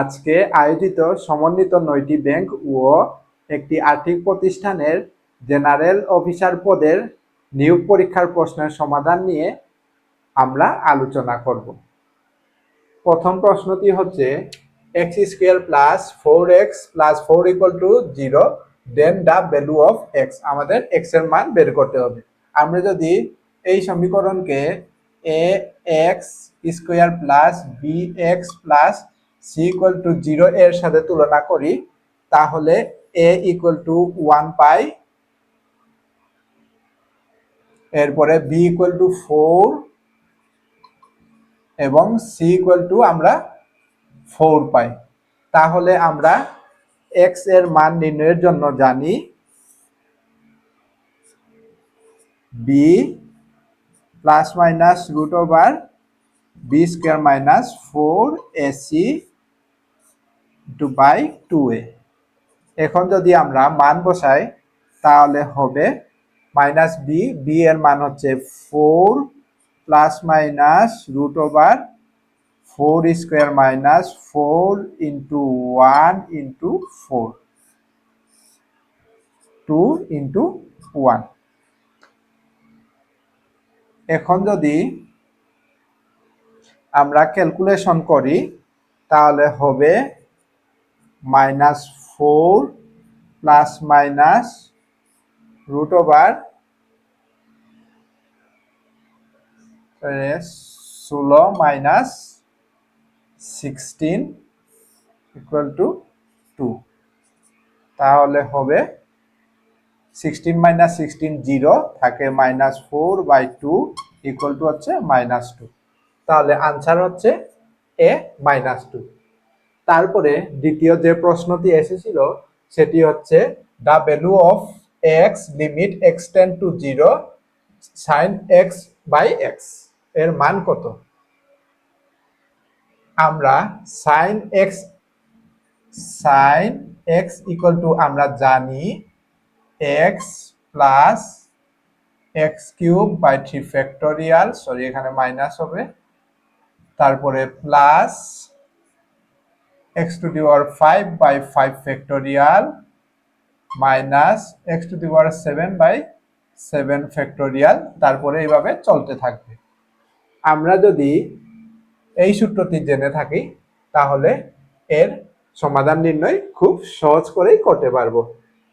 আজকে আয়োজিত সমন্বিত নয়টি ব্যাংক ও একটি আর্থিক প্রতিষ্ঠানের জেনারেল অফিসার পদের নিয়োগ পরীক্ষার প্রশ্নের সমাধান নিয়ে আমরা আলোচনা করব। প্রথম প্রশ্নটি হচ্ছে, x square plus four x plus four equal to zero, then the value of x. আমাদের এক্সের মান বের করতে হবে। আমরা যদি এই সমীকরণকে a x square plus b x plus c equal to zero এর সাথে তুলনা করি, তাহলে এ ইকুয়াল টু ওয়ান পাই, এরপরে বি ইকুয়াল টু ফোর এবং সি ইকুয়াল টু আমরা ফোর পাই। তাহলে আমরা এক্সের মান নির্ণয়ের জন্য জানি b plus minus root over b square minus four ac two by two a এখন যদি আমরা মান বসাই, তাহলে হবে মাইনাস বি বি এর মান হচ্ছে four plus minus root over four square minus four into one into four two into one এখন যদি আমরা ক্যালকুলেশন করি, তাহলে হবে minus four plus minus root over ষোলো minus sixteen equal to two তাহলে হবে সিক্সটিন মাইনাস সিক্সটিন জিরো থাকে minus four by two equal to হচ্ছে মাইনাস টু তাহলে আনসার হচ্ছে এ মাইনাস টু তারপরে দ্বিতীয় যে প্রশ্নটি এসেছিল, সেটি হচ্ছে the value of x limit extend to zero sine x by এক্সের মান কত? আমরা sine x sine x equal to আমরা জানি x plus x cube by three factorial sorry এখানে মাইনাস হবে, তারপরে plus x to the power five by five factorial minus x to the power seven by seven factorial তারপরে এইভাবে চলতে থাকবে। আমরা যদি এই সূত্রটি জেনে থাকি, তাহলে এর সমাধান নির্ণয় খুব সহজ করেই করতে পারব।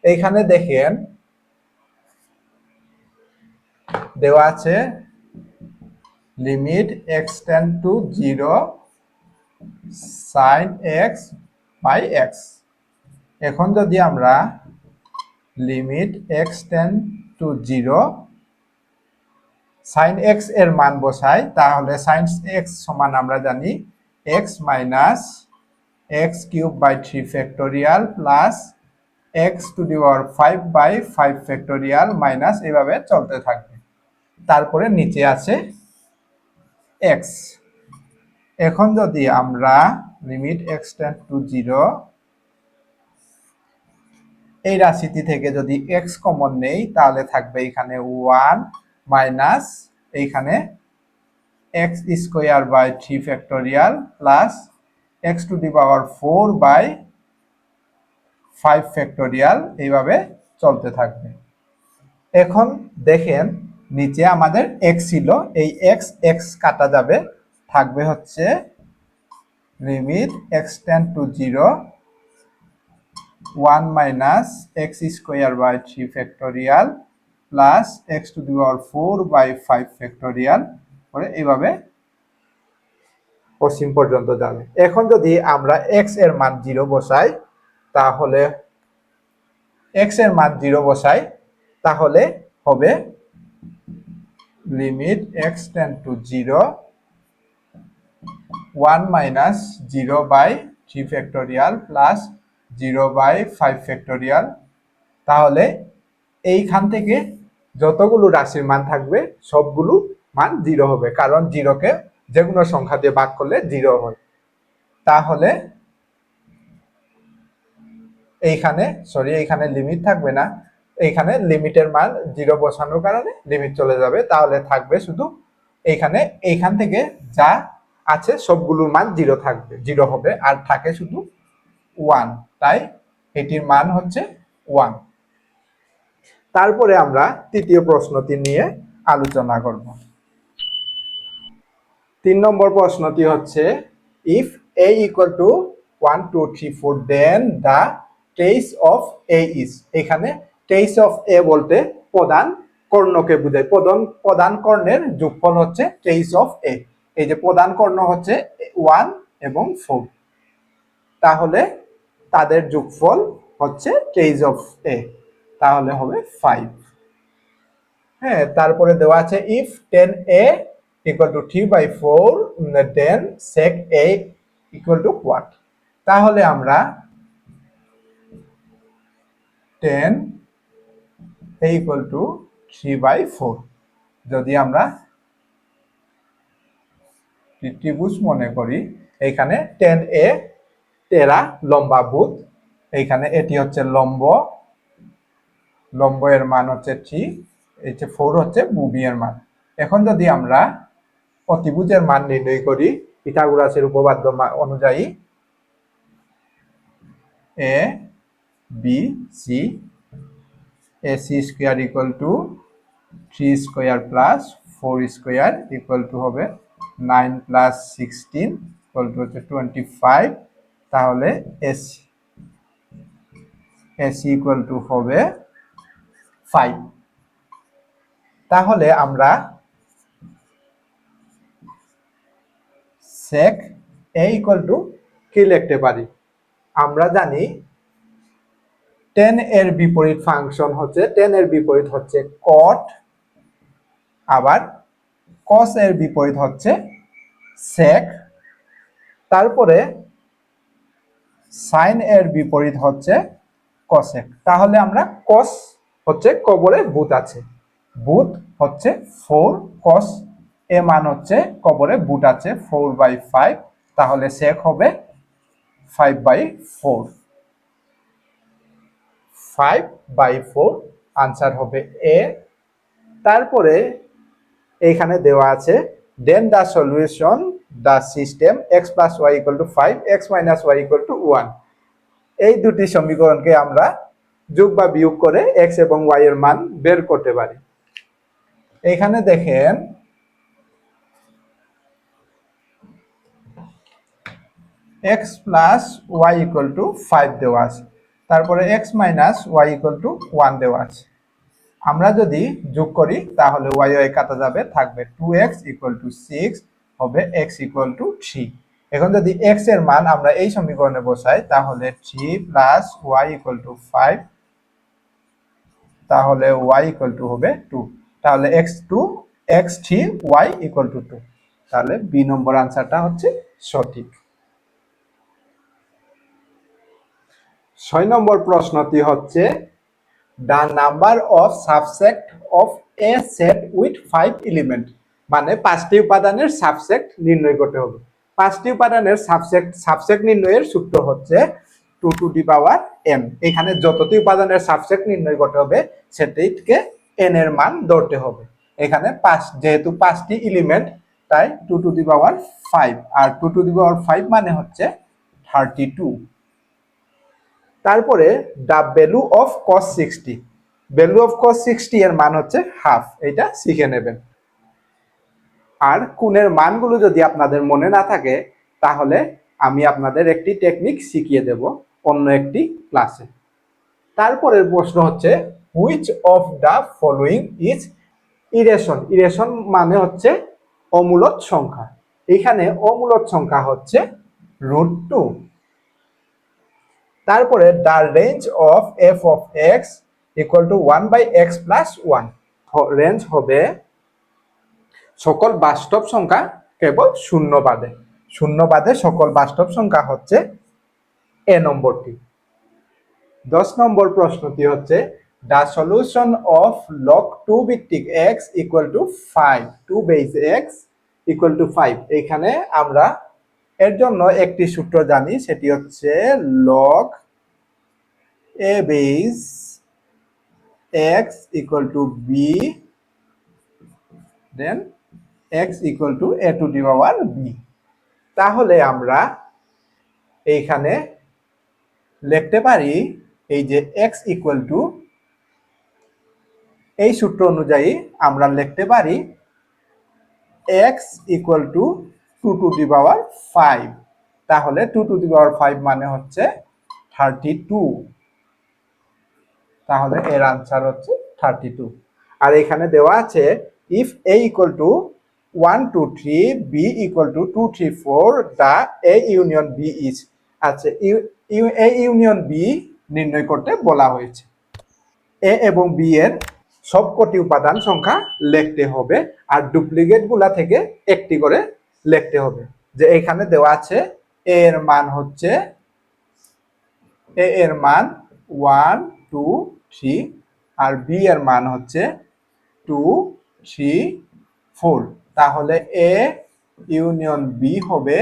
এইখানে দেখেন, দেওয়া আছে limit x tend to zero sine x by x এখন যদি আমরা limit x tend to zero sine এক্সের মান বসাই, তাহলে সাইন এক্স সমান আমরা জানি x minus x cube by three factorial plus x to the power five by five factorial minus এভাবে চলতে থাকবে। তারপরে নিচে আছে এক্স এখন যদি আমরা লিমিট এক্স টু জিরো এই রাশিটি থেকে যদি এক্স কমন নেই, তাহলে থাকবে এখানে ওয়ান মাইনাস এইখানে x square by three factorial plus x to the power four by five factorial এইভাবে চলতে থাকবে। এখন দেখেন, নিচে আমাদের এক্স ছিল, এই এক্স এক্স কাটা যাবে, থাকবে হচ্ছে limit x tend to zero one minus x square by three factorial plus x to the power four by five factorial করে এইভাবে অসীম পর্যন্ত যাবে। এখন যদি আমরা এক্সের মান জিরো বসাই তাহলে এক্সের মান জিরো বসাই তাহলে হবে limit x tend to zero one minus zero by three factorial plus zero by five factorial তাহলে এইখান থেকে যতগুলো রাশির মান থাকবে, সবগুলো মান জিরো হবে, কারণ জিরোকে যে কোনো সংখ্যা দিয়ে ভাগ করলে জিরো হয়। তাহলে এইখানে সরি এইখানে লিমিট থাকবে না। এইখানে লিমিটের মান জিরো বসানোর কারণে লিমিট চলে যাবে। তাহলে থাকবে শুধু এইখানে, এইখান থেকে যা আছে, সবগুলোর মান জিরো থাকবে জিরো হবে, আর থাকে শুধু ওয়ান তাই এটির মান হচ্ছে ওয়ান তারপরে আমরা তৃতীয় প্রশ্নটি নিয়ে আলোচনা করব। তিন নম্বর প্রশ্নটি হচ্ছে if a equal to one two three four then the trace of a is এখানে ট্রেস অফ এ বলতে প্রধান কর্ণকে বোঝায়। প্রধান প্রধান কর্ণের যোগফল হচ্ছে ট্রেস অফ এ এই যে প্রধান কর্ণ হচ্ছে ওয়ান এবং ফোর তাহলে তাদের যোগফল হচ্ছে ট্রেস অফ এ তাহলে হবে ফাইভ হ্যাঁ তারপরে দেওয়া আছে if tan a equal to three by four then sec a equal to what তাহলে আমরা tan a equal to three by four যদি আমরা ত্রিভুজ মনে করি, এইখানে টেন এ তেরা লম্বা ভূত এইখানে এটি হচ্ছে লম্ব লম্ব এর মান হচ্ছে থ্রি এই যে ফোর হচ্ছে বুবি এর মান। এখন যদি আমরা অতিভুজের মান নির্ণয় করি, পিথাগোরাসের উপপাদ্য অনুযায়ী A B C A C square equal to three square plus four square equal to হবে। নাইন প্লাস সিক্সটিন ইকুয়াল হচ্ছে টোয়েন্টি ফাইভ তাহলে এস এসি ইকুয়াল টু হবে ফাইভ তাহলে আমরা sec a ইকুয়াল টু কি লিখতে পারি। আমরা জানি টেন এর বিপরীত ফাংশন হচ্ছে টেন এর বিপরীত হচ্ছে কট আবার কস এর বিপরীত হচ্ছে sec, তারপরে সাইন এর বিপরীত হচ্ছে কসেক তাহলে আমরা কস হচ্ছে কবরে ভূত আছে। ভূত হচ্ছে ফোর কস এ মান হচ্ছে কবরে ভূত আছে ফোর বাই ফাইভ তাহলে সেক হবে five by four five by four answer হবে এ তারপরে এইখানে দেওয়া আছে then the solution the system x plus y equal to five x minus y equal to one এই দুটি সমীকরণকে আমরা যোগ বা বিয়োগ করে এক্স এবং ওয়াই এর মান বের করতে পারি। এখানে দেখেন x plus y equal to five দেওয়া আছে, তারপরে x minus y equal to one দেওয়া আছে। আমরা যদি যোগ করি, তাহলে ওয়াই ওয়াই কাটা যাবে, থাকবে two x equal to six হবে এক্স ইকুয়াল টু থ্রি এখন যদি এক্সের মান আমরা এই সমীকরণে বসাই, তাহলে three plus y equal to five তাহলে ওয়াই ইকুয়াল টু হবে টু তাহলে x to x three y equal to two তাহলে বি নম্বর আনসারটা হচ্ছে সঠিক। ছয় নম্বর প্রশ্নটি হচ্ছে the number of subset of a set with five element মানে পাঁচটি উপাদানের সাবসেক্ট নির্ণয় করতে হবে। পাঁচটি উপাদানের সাবসেক্ট সাবসেক্ট নির্ণয়ের সূত্র হচ্ছে two to the power n এখানে যতটি উপাদানের সাবসেক্ট নির্ণয় করতে হবে, সেটিকে এন এর মান ধরতে হবে। এখানে পাঁচ, যেহেতু পাঁচটি এলিমেন্ট তাই two to the power five R two to the power five মানে হচ্ছে থার্টি টু তারপরে the value of cos sixty value of cos sixty এর মান হচ্ছে হাফ এটা শিখে নেবেন। আর কোণের মানগুলো যদি আপনাদের মনে না থাকে, তাহলে আমি আপনাদের একটি টেকনিক শিখিয়ে দেব অন্য একটি ক্লাসে তারপরের প্রশ্ন হচ্ছে which of the following is irrational irrational মানে হচ্ছে অমূলত সংখ্যা। এখানে অমূলত সংখ্যা হচ্ছে রুট টু তারপরে the range of f of x equal to one by x plus one range হবে সকল বাস্তব সংখ্যা কেবল শূন্য বাদে। শূন্য বাদে সকল বাস্তব সংখ্যা হচ্ছে এ নম্বরটি। দশ নম্বর প্রশ্নটি হচ্ছে the solution of log two ভিত্তিক x equal to five two base x equal to five এখানে আমরা এর জন্য একটি সূত্র জানি, সেটি হচ্ছে log a base x equal to b then x equal to a to the power b তাহলে আমরা এইখানে লিখতে পারি, এই যে এক্স ইকুয়াল টু এই সূত্র অনুযায়ী আমরা লিখতে পারি x equal to two to the power five তাহলে two to the power five মানে হচ্ছে থার্টি টু তাহলে এর আনসার হচ্ছে থার্টি টু আর এখানে দেওয়া আছে if a equal to one two three b equal to two three four the a union b is আচ্ছা এ ইউনিয়ন বি নির্ণয় করতে বলা হয়েছে। এ এবং বি এর সবকটি উপাদান সংখ্যা লিখতে হবে, আর ডুপ্লিকেটগুলা থেকে একটি করে লিখতে হবে। যে এখানে দেওয়া আছে এ এর মান হচ্ছে এ এর মান ওয়ান টু থ্রি আর বি এর মান হচ্ছে টু থ্রি ফোর তাহলে এ ইউনিয়ন বি হবে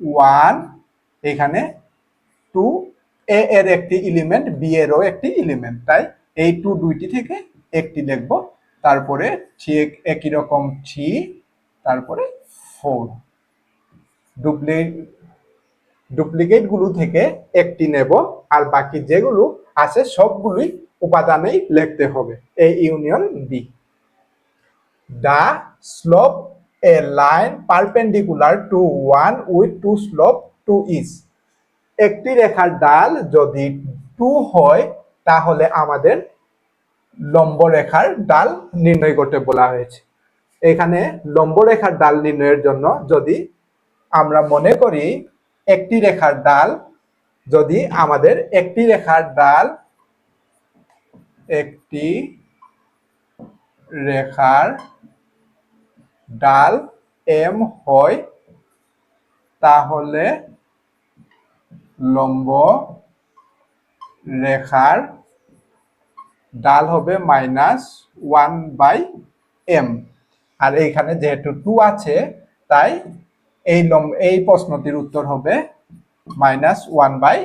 ওয়ান এখানে টু এ এর একটি এলিমেন্ট বি এরও একটি এলিমেন্ট তাই এই টু দুইটি থেকে একটি লিখব। তারপরে থ্রি একই রকম থ্রি তারপরে ফোর ডুপ্লিকেট ডুপ্লিকেটগুলো থেকে একটি নেব, আর বাকি যেগুলো আছে সবগুলোই উপাদানেই লিখতে হবে। A union b the slope a line perpendicular to one with two slope two is একটি রেখার ডাল যদি টু হয়, তাহলে আমাদের লম্ব রেখার ডাল নির্ণয় করতে বলা হয়েছে। এখানে লম্ব রেখার ডাল নির্ণয়ের জন্য যদি আমরা মনে করি একটি রেখার ডাল যদি আমাদের একটি রেখার ডাল একটি রেখার ডাল এম হয়, তাহলে লম্ব রেখার ডাল হবে মাইনাস ওয়ান বাই এম। আর এইখানে যেহেতু টু আছে, তাই এই লম এই প্রশ্নটির উত্তর হবে মাইনাস ওয়ান বাই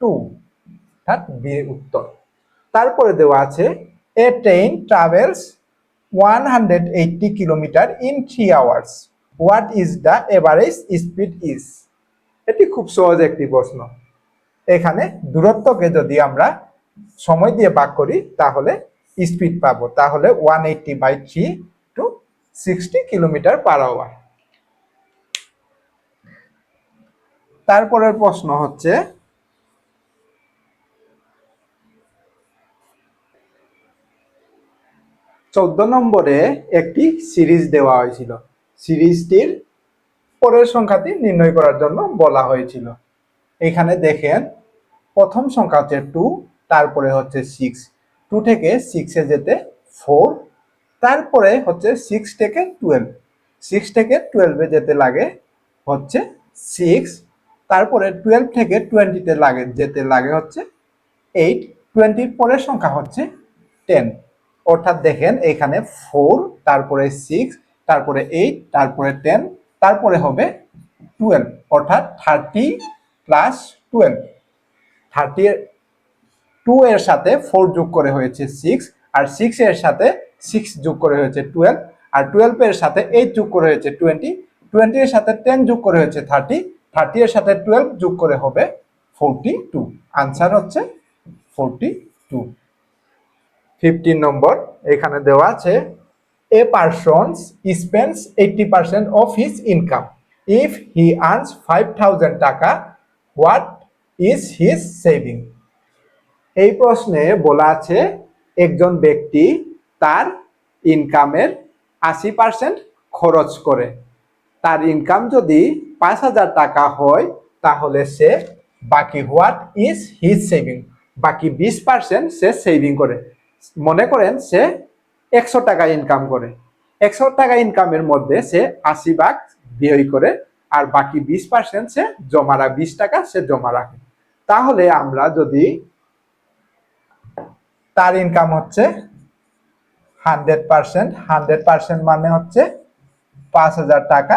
টু অর্থাৎ বি উত্তর। তারপরে দেওয়া আছে a train travels one hundred eighty kilometre in three hours what is the average speed is এটি খুব সহজ একটি প্রশ্ন। এখানে দূরত্বকে যদি আমরা সময় দিয়ে ভাগ করি, তাহলে স্পিড পাবো। তাহলে one eighty by three sixty kilometre per hour তারপরের প্রশ্ন হচ্ছে, চোদ্দ নম্বরে একটি সিরিজ দেওয়া হয়েছিল। সিরিজটির পরের সংখ্যাটি নির্ণয় করার জন্য বলা হয়েছিল। এখানে দেখেন, প্রথম সংখ্যা হচ্ছে টু তারপরে হচ্ছে সিক্স টু থেকে সিক্সে যেতে ফোর তারপরে হচ্ছে সিক্স থেকে টুয়েলভ সিক্স থেকে টুয়েলভে যেতে লাগে হচ্ছে সিক্স তারপরে টুয়েলভ থেকে টোয়েন্টিতে লাগে, যেতে লাগে হচ্ছে এইট টোয়েন্টির পরের সংখ্যা হচ্ছে টেন অর্থাৎ দেখেন এখানে ফোর তারপরে সিক্স তারপরে এইট তারপরে টেন তারপরে হবে টুয়েলভ অর্থাৎ thirty plus twelve thirty two এর সাথে ফোর যোগ করে হয়েছে সিক্স আর সিক্স এর সাথে সিক্স যোগ করে হয়েছে টুয়েলভ আর টুয়েলভ এর সাথে এইট যোগ করে হয়েছে টোয়েন্টি টোয়েন্টি এর সাথে টেন যোগ করে হয়েছে থার্টি থার্টি এর সাথে টুয়েলভ যোগ করে হবে ফোরটি টু আনসার হচ্ছে ফোরটি টু ফিফটিন নম্বর, এখানে দেওয়া আছে a persons spends eighty percent of his income if he earns five thousand টাকা হোয়াট ইজ হিজ সেভিং এই প্রশ্নে বলা আছে, একজন ব্যক্তি তার ইনকামের আশি পার্সেন্ট খরচ করে। তার ইনকাম যদি পাঁচ হাজার টাকা হয়, তাহলে সে বাকি হোয়াট ইজ হিজ সেভিং বাকি বিশ পার্সেন্ট সে সেভিং করে। মনে করেন সে একশো টাকা ইনকাম করে। একশো টাকা ইনকামের মধ্যে সে আশি ভাগ ব্যয় করে, আর বাকি বিশ পার্সেন্ট সে জমা রাখে, বিশ টাকা সে জমা রাখে। তাহলে আমরা যদি তার ইনকাম হচ্ছে হান্ড্রেড পার্সেন্ট হান্ড্রেড পার্সেন্ট মানে হচ্ছে পাঁচ হাজার টাকা।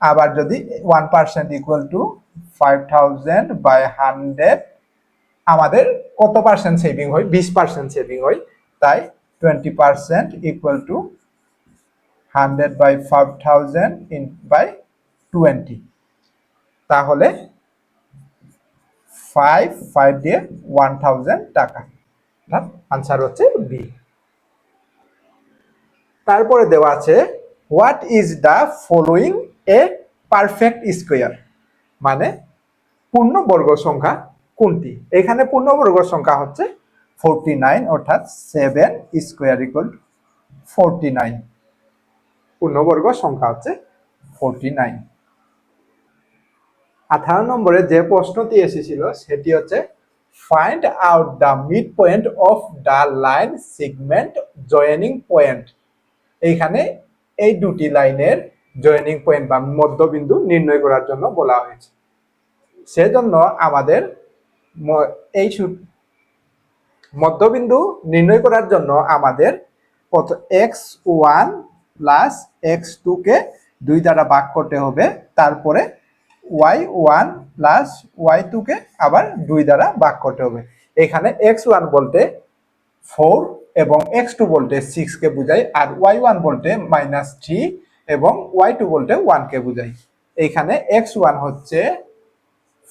আবার যদি one percent equal to five thousand by hundred আমাদের কত পার্সেন্ট সেভিং হয়? বিশ পার্সেন্ট সেভিং হয়। তাই twenty percent equal to hundred by five thousand in by twenty তাহলে ফাইভ ফাইভ দিয়ে ওয়ান থাউজেন্ড টাকা। আনসার হচ্ছে বি তারপরে দেওয়া আছে what is the following a perfect square মানে পূর্ণবর্গ সংখ্যা কোনটি? এখানে পূর্ণবর্গ সংখ্যা হচ্ছে ফোরটি নাইন অর্থাৎ seven square equal forty nine পূর্ণবর্গ সংখ্যা হচ্ছে ফোরটি নাইন আঠারো নম্বরে যে প্রশ্নটি এসেছিল, সেটি হচ্ছে find out the mid point of the line segment joining point এইখানে এই দুটি লাইনের জয়েনিং পয়েন্ট বা মধ্যবিন্দু নির্ণয় করার জন্য বলা হয়েছে। সেজন্য আমাদের এই মধ্যবিন্দু নির্ণয় করার জন্য আমাদের এক্স ওয়ান প্লাস এক্স টুকে দুই দ্বারা ভাগ করতে হবে, তারপরে ওয়াই ওয়ান প্লাস ওয়াই টুকে আবার দুই দ্বারা ভাগ করতে হবে। এখানে এক্স ওয়ান বলতে ফোর এবং এক্স টু বলতে সিক্সকে বোঝায় আর ওয়াই ওয়ান বলতে মাইনাস থ্রি এবং ওয়াই টু বলতে ওয়ানকে বোঝায় এইখানে এক্স ওয়ান হচ্ছে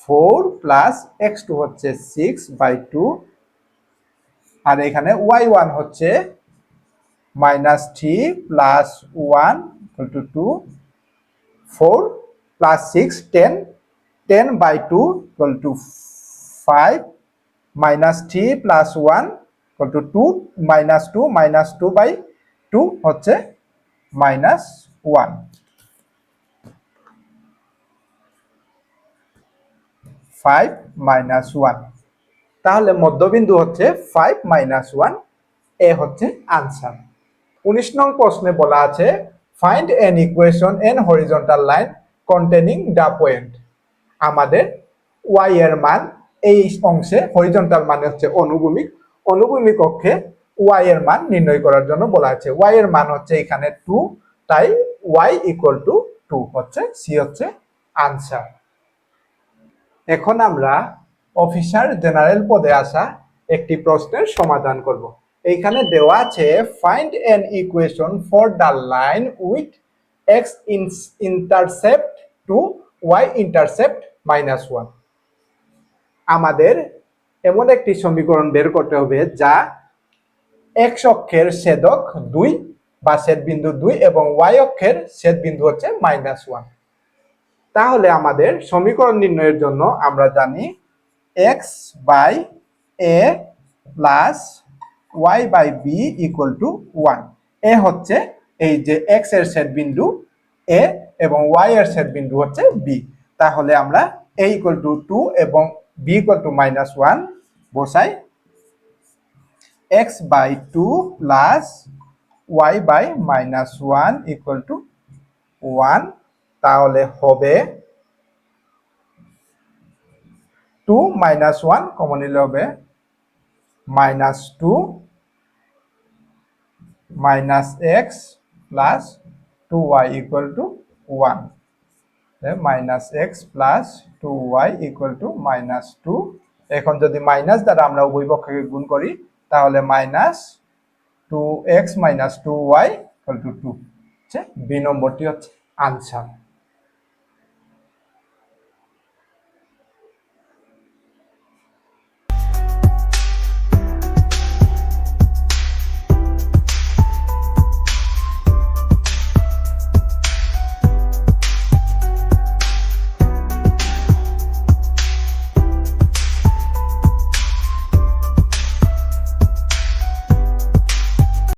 ফোর প্লাস এক্স টু হচ্ছে সিক্স বাই টু আর এখানে ওয়াই ওয়ান হচ্ছে minus three plus one two two four plus six ten ten by two two five minus three plus one equal to two minus two minus two by two হচ্ছে minus one five minus one তাহলে মধ্যবিন্দু হচ্ছে five minus one a হচ্ছে answer উনিশ নং প্রশ্নে বলা আছে find an equation an horizontal line containing the point আমাদের ওয়াই এর মান এই অংশে হরিজন্টাল মানে হচ্ছে অনুভূমিক অনুভূমিক অক্ষে ওয়াই এর মান নির্ণয় করার জন্য বলা আছে ওয়াই এর মান হচ্ছে এখানে টু তাই ওয়াই ইকুয়াল টু টু হচ্ছে সি হচ্ছে আনসার এখন আমরা অফিসার জেনারেল পদে আসা একটি প্রশ্নের সমাধান করব। এইখানে দেওয়া আছে find an equation for the line with x intercept two y intercept minus one আমাদের এমন একটি সমীকরণ বের করতে হবে যা এক্স অক্ষের ছেদক দুই বা ছেদ বিন্দু দুই এবং ওয়াই অক্ষের ছেদ বিন্দু হচ্ছে মাইনাস ওয়ান তাহলে আমাদের সমীকরণ নির্ণয়ের জন্য আমরা জানি x by a plus y by b equal to one a হচ্ছে এই যে এক্সের সেট বিন্দু এ এবং ওয়াই এর সেট বিন্দু হচ্ছে বি তাহলে আমরা এ ইকুয়াল টু টু এবং B equal to minus one বসাই X by two plus Y by minus one equal to one তাহলে হবে টু মাইনাস ওয়ান কমন নিলে হবে minus two minus X plus two Y equal to one minus x plus two y equal to minus two এখন যদি minus দ্বারা আমরা উভয় পক্ষকে গুণ করি, তাহলে minus two x minus two y equal to two b নম্বরটি হচ্ছে আনসার